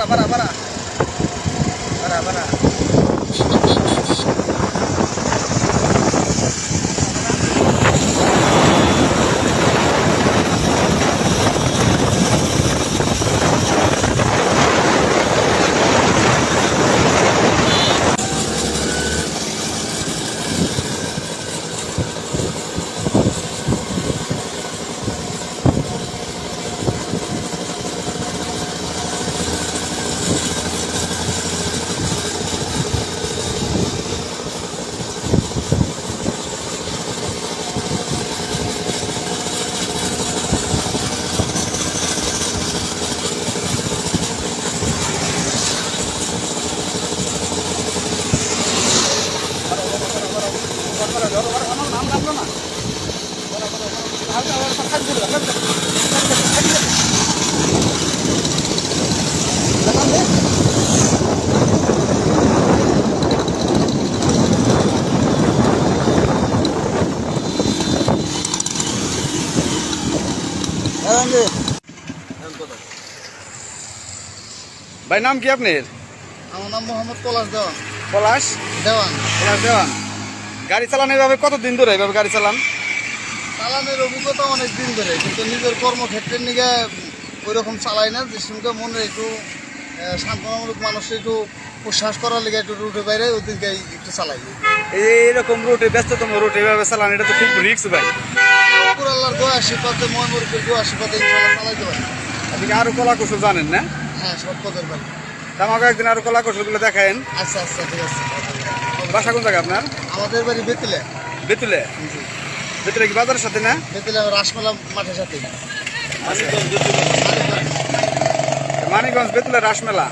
বাড়া বাড়া বাড়া বাড়া বাড়া ভাই নাম কি আপনার? আমার নাম মোহাম্মদ পলাশ দেওয়ান। পলাশ? দেওয়ান। পলাশ দেওয়ান। গাড়ি চালান এভাবে কতদিন ধরে এভাবে গাড়ি চালান? চালানের অভিজ্ঞতা অনেক দিন ধরে কিন্তু নিজের কর্মক্ষেত্রের নিকে ওই রকম চালাই না যে সঙ্গে মনে একটু সান্ত্বনামূলক মানুষ একটু উচ্ছ্বাস করার লিগে একটু রুটে বাইরে ওই দিনকে একটু চালাই। এইরকম রুটে ব্যস্ততম রুটে এভাবে চালান এটা তো খুব রিক্স ভাই। পুকুর আল্লাহর দোয়া আশীর্বাদে ময়মুরকের দোয়া আশীর্বাদে ইনশাল্লাহ চালাইতে পারি আপনি আরও কলা কৌশল জানেন না? হ্যাঁ সব পদের পারি আমাকে একদিন আরও কলা কৌশলগুলো দেখায়েন। আচ্ছা আচ্ছা ঠিক আছে। বাসা কোন জায়গা আপনার? আমাদের বাড়ি বেতিলে। বেতুলে? বেতুলে কি বাজারের সাথে না? বেতিলে রাসমেলা মাঠের সাথে। মানিকগঞ্জ বেতুলে রাসমেলা।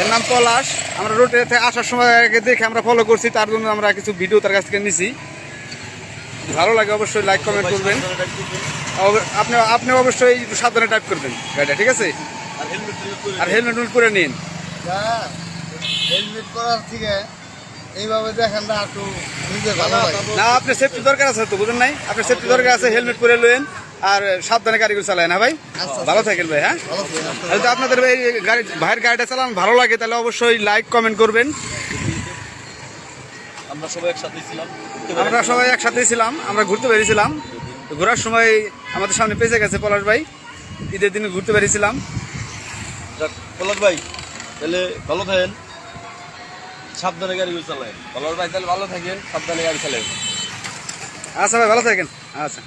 এর নাম পলাশ। আমরা রোডে আসার সময় আগে দেখে আমরা ফলো করছি তার জন্য আমরা কিছু ভিডিও তার কাছ থেকে নিছি। ভালো লাগে অবশ্যই লাইক কমেন্ট করবেন। আপনি আপনি অবশ্যই একটু সাবধানে টাইপ করবেন গাড়িটা ঠিক আছে? আর হেলমেট করে নিন। হেলমেট করার থেকে এইভাবে দেখেন না একটু নিজে ভালো না আপনার সেফটি দরকার আছে তো বুঝেন নাই? আপনার সেফটি দরকার আছে হেলমেট পরে লইন আর সাবধানে গাড়িগুলো চালায় না ভাই? আচ্ছা। ভালো থাকেন ভাই হ্যাঁ? থাকেন। যদি আপনাদের এই গাড়ি ভাইয়ের গাড়িটা চালান ভালো লাগে তাহলে অবশ্যই লাইক কমেন্ট করবেন। আমরা সবাই একসাথে ছিলাম। আমরা সবাই একসাথে ছিলাম আমরা ঘুরতে বেরিয়েছিলাম। ঘোরার সময় আমাদের সামনে পেঁচে গেছে পলাশ ভাই। ঈদের দিনে ঘুরতে বেরিয়েছিলাম। পলাশ ভাই তাহলে ভালো থাকেন। সাবধানে গাড়ি চালায়। ভালো ভাই, তাহলে ভালো থাকেন, সাবধানে গাড়ি চালায়। আচ্ছা ভাই, ভালো থাকেন। আচ্ছা।